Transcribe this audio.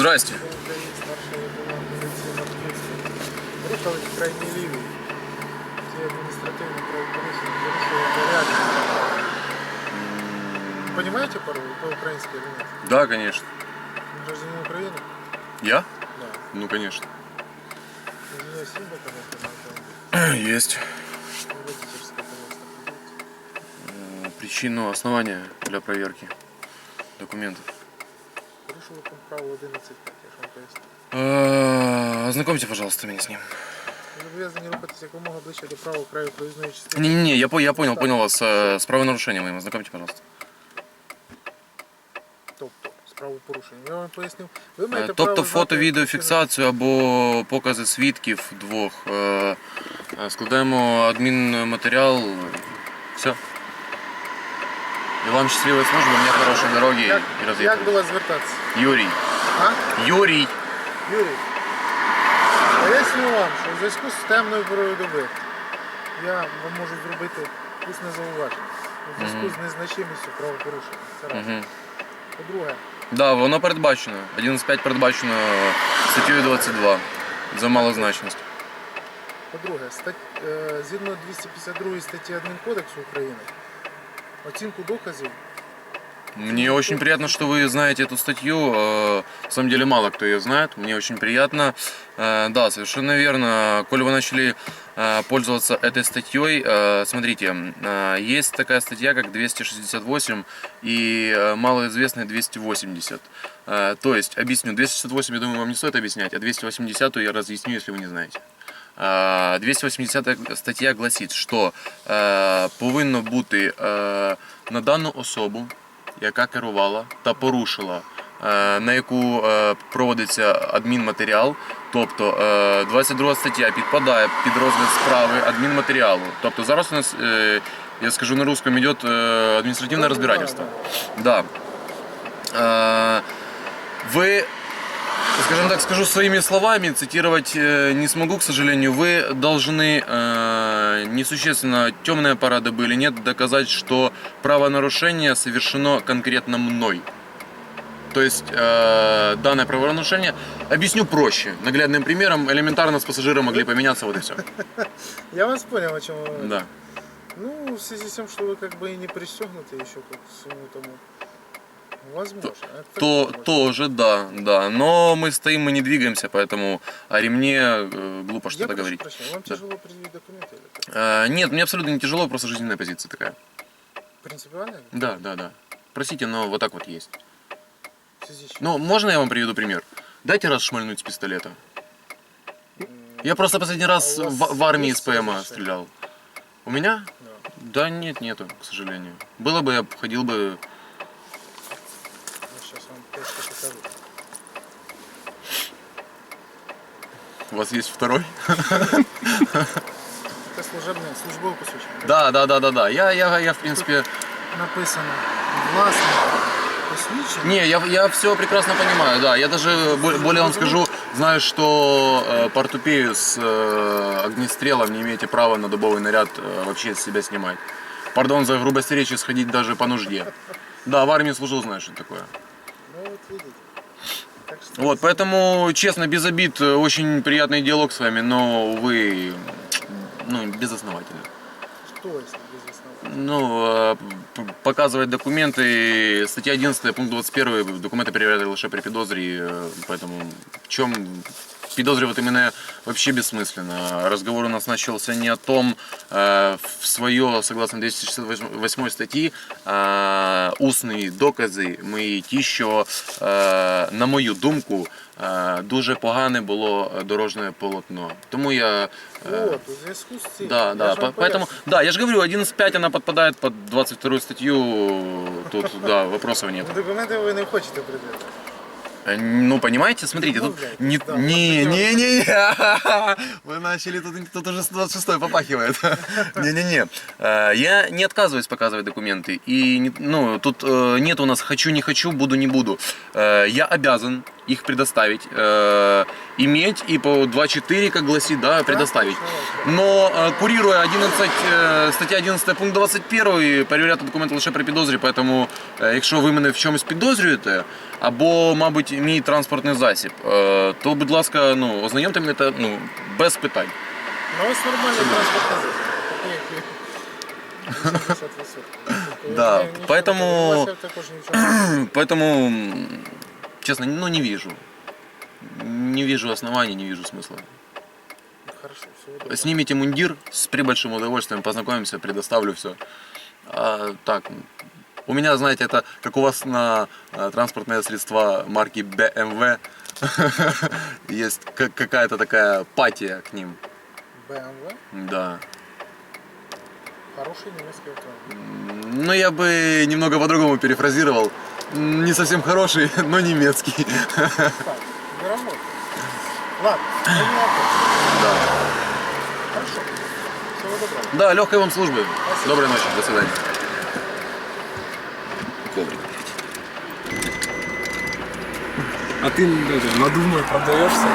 Здрасте. Понимаете по-украински или нет? Да, конечно. Гражданин Украины? Я? Да. Ну, конечно. Есть. Ну, э, причину основания для проверки документов. Порушили пункт правил 11.5, я вам поясню. Э, Ознакомьте, пожалуйста, меня с ним. Зобов'язані рухатися якомога ближче до правого краю проїзної частини. Не-не-не, я, по- я понял, понял вас. Э, С правонарушением моим ознакомьте, пожалуйста. Тобто, з правопорушенням. Я вам пояснив. Ви Е, маєте Тобто право фото, знати відеофіксацію або покази свідків двох. Е, е, Складаємо адмінматеріал. Все. І вам щасливої служби, мені хорошої дороги Як, і як роз'їхали. було звертатися? Юрій. А? Юрій. Юрій, пояснюю вам, що в зв'язку з темною порою доби я вам можу зробити усне зауваження. У зв'язку з незначимістю правопорушення. Це раз. По-друге, Да, воно передбачено. 11.5 передбачено статтею 22 за малозначність. по-друге, стать, е, згідно 252 статті Адмінкодексу України, оцінку доказів Мне очень приятно, что вы знаете эту статью. Э, На самом деле мало кто ее знает. Мне очень приятно. Э, Да, совершенно верно. Коль вы начали э, пользоваться этой статьей, э, смотрите, есть такая статья, как 268 и малоизвестная 280. Э, То есть, объясню, 268, я думаю, вам не стоит объяснять, а 280 я разъясню, если вы не знаете. Е, 280 стаття гласить, що е, повинно бути е, на дану особу, яка керувала та порушила, е, на яку е, проводиться адмінматеріал. Тобто е, 22 стаття підпадає під розгляд справи адмінматеріалу. Тобто зараз у нас, е, я скажу на русском, йде е, адміністративне розбирательство. Да. Е, Ви скажем так, скажу своими словами, цитировать э, не смогу, к сожалению. Вы должны э, несущественно, темная пора доба или нет, доказать, что правонарушение совершено конкретно мной. То есть э, данное правонарушение, объясню проще, наглядным примером, элементарно с пассажиром могли поменяться, вот и все. Я вас понял, о чем вы говорите. Да. Ну, в связи с тем, что вы как бы и не пристегнуты еще к всему тому. Возможно. Это То, возможно. тоже, да, да. Но мы стоим, мы не двигаемся, поэтому о ремне э, глупо что-то говорить. прощения, вам Да. тяжело предъявить документы или как? Э, нет, мне абсолютно не тяжело, просто жизненная позиция такая. Принципиально? Да, да, да. Простите, но вот так вот есть. Ну, можно я вам приведу пример? Дайте раз шмальнуть с пистолета. Я просто последний раз А в, в армии с ПМА стрелял. У меня? Да. Да нет, нету, к сожалению. Было бы, я ходил бы... Я сейчас вам кое-что покажу. У вас есть второй? Це служебне, службове посвідчення. Да, да, да, да, да. Я, я, я в принципе... Написано власне посвідчення. Не, я, я все прекрасно понимаю, да. Я даже бо- более вам скажу, знаю, что э, портупею с э, огнестрелом не имеете права на дубовый наряд э, вообще с себя снимать. Пардон за грубость речи, сходить даже по нужде. Да, в армии служил, знаешь, что такое. Ну вот видите. Так что Вот, поэтому, честно, без обид, э, очень приятный диалог с вами, но, увы, ну, безосновательно. Что если без основания? Ну, э, п- показывать документы, статья 11, пункт 21, документы перевіряти лише при підозрі, э, поэтому в чем підозрювати мене вообще бессмысленно. Разговор у нас начался не о том, э, в свое, согласно 268 статті, э, усні докази мої ті, що, е, на мою думку, е, дуже погане було дорожнє полотно. Тому я... е, Вот, у зв'язку з цим. да, я да, ж вам по- поэтому, поясню. да, я же говорю, 11.5 она подпадает под 22 статью, тут, да, вопросов нет. Ну, Документи ви не хочете придати. Э, Ну, понимаете, смотрите, тут не, не, не, не, не, вы начали, тут, тут уже 126 попахивает. Не-не-не, Э, я не отказываюсь показывать документы, и, ну, тут э, нет у нас хочу, не хочу, буду, не буду. Я обязан их предоставить, э, иметь и по 2.4, как гласит, да, предоставить. Но э, курируя 11, э, стаття 11 пункт 21, перевіряти документи лише при підозрі, тому е, якщо ви мене в чомусь підозрюєте, або, мабуть, мій транспортний засіб, е, то, будь ласка, ну, ознайомте мене та, ну, без питань. Ну, ось нормальний транспортний засіб. Такий, як і 80%. Тобто, Да, я нічого поэтому- такого, я також нічого. Поэтому, м, честно, ну не вижу. Не вижу оснований, не вижу смысла. Хорошо. Снимите мундир, с прибольшим удовольствием познакомимся, предоставлю все. А, так, у меня, знаете, это как у вас на а, транспортные средства марки BMW есть ка- какая-то такая патия к ним. BMW, Да. хороший німецький автомобіль. Но я бы немного по-другому перефразировал. Не совсем хороший, но немецкий. Ладно. Да. Хорошо. Всего доброго. Да, легкой вам службы. Доброй ночи, до свидания. Коврик. А ти надувно продаєшся?